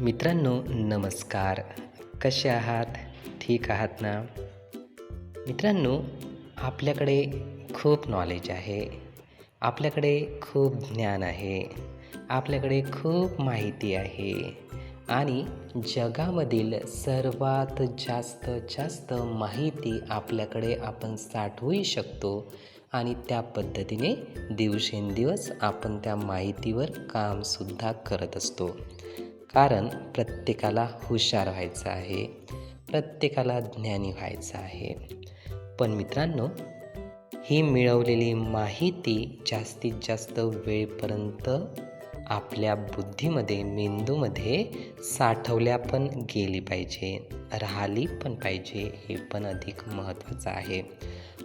मित्रांनो नमस्कार. कसे आहात? ठीक आहात ना? मित्रांनो आपल्याकडे खूप नॉलेज आहे. आपल्याकडे खूप ज्ञान आहे. आपल्याकडे खूप माहिती आहे. आणि जगामधील सर्वात जास्त जास्त माहिती आपल्याकडे आपण साठवूही शकतो आणि त्या पद्धतीने दिवसेंदिवस आपण त्या माहितीवर कामसुद्धा करत असतो. कारण प्रत्येकाला हुशार व्हायचं आहे प्रत्येकाला ज्ञानी व्हायचं आहे. पण मित्रांनो ही मिळवलेली माहिती जास्तीत जास्त वेळपर्यंत आपल्या बुद्धीमध्ये मेंदूमध्ये साठवल्या पण गेली पाहिजे राहिली पण पाहिजे हे पण अधिक महत्त्वाचं आहे.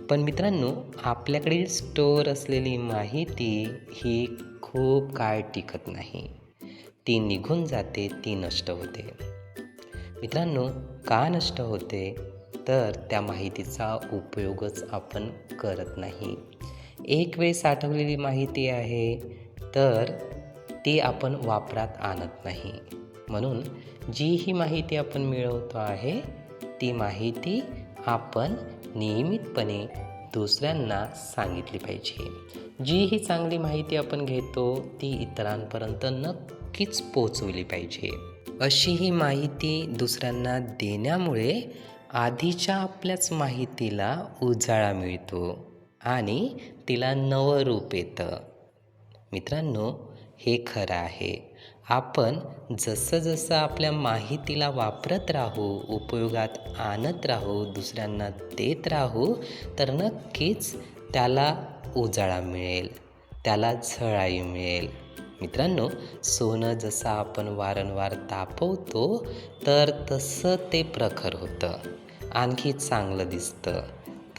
पण मित्रांनो आपल्याकडील स्टोअर असलेली माहिती ही खूप काळ टिकत नाही. ती निघून जाते ती नष्ट होते. मित्रांनो का नष्ट होते? तर त्या माहितीचा उपयोगच आपण करत नाही. एक वेळ साठवलेली माहिती आहे तर ती आपण वापरात आणत नाही. म्हणून जी ही माहिती आपण मिळवतो आहे ती माहिती आपण नियमितपणे दुसऱ्यांना सांगितली पाहिजे. जी ही चांगली माहिती आपण घेतो ती इतरांपर्यंत नक्कीच पोचवली पाहिजे. अशी ही माहिती दुसऱ्यांना देण्यामुळे आधीच्या आपल्याच माहितीला उजाळा मिळतो आणि तिला नवं रूप येतं. मित्रांनो हे खरं आहे. आपण जसं जसं आपल्या माहितीला वापरत राहू उपयोगात आणत राहू दुसऱ्यांना देत राहू तर नक्कीच त्याला उजाळा मिळेल त्याला झळाई मिळेल. मित्रांनो सोनं जसं आपण वारंवार तापवतो तर तसं ते प्रखर होतं. आणखी चांगलं दिसतं.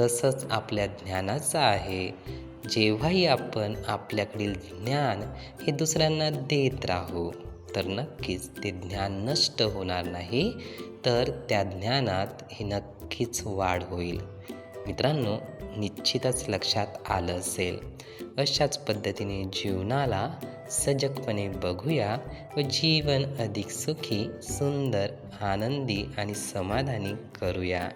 तसंच आपल्या ज्ञानाचं आहे. जेव्हाही आपण आपल्याकडील ज्ञान हे दुसऱ्यांना देत राहू तर नक्कीच ते ज्ञान नष्ट होणार नाही तर त्या ज्ञानात हे नक्कीच वाढ होईल. मित्रांनो निश्चितच लक्षात आलं असेल. अशाच पद्धतीने जीवनाला सजगपणे बघूया व जीवन अधिक सुखी सुंदर आनंदी आणि समाधानी करूया.